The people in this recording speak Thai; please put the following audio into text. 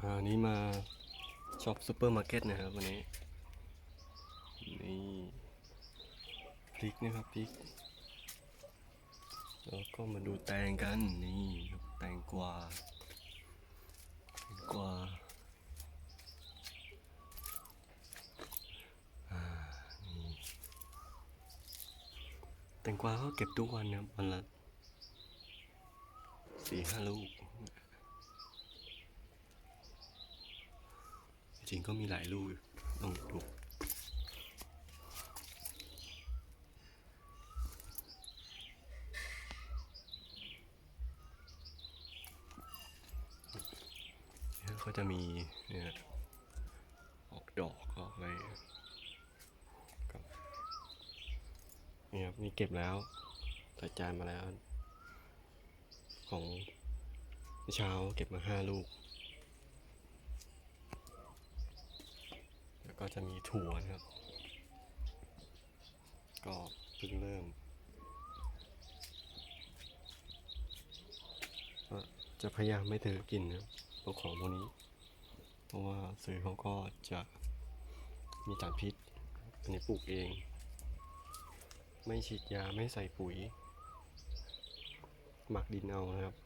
อ่านี้มาช็อปซูเปอร์มาร์เก็ตนะครับวันนี้ นี่พริกนะครับพริก แล้วก็มาดูแตงกันนี่แตงกวาแตงกวาแตงกวาก็เก็บทุกวันนะวันละสี่ห้าลูก จ ริงก็มีหลายลูกอยู่ต้องดูเนี่ยเขาจะมีเนี่ยออกดอกออกอะไรนี่ครับนี่เก็บแล้วใส่จานมาแล้ว ของเช้าเก็บมาห้าลูก แล้วก็ จะมีถั่วนะครับ ก็เพิ่งเริ่ม จะพยายามไม่ถือกินนะพวกของพวกนี้ เพราะว่าสื่อเขาก็จะมีสารพิษ อันนี้ปลูกเอง ไม่ฉีดยาไม่ใส่ปุ๋ย หมักดินเอานะครับ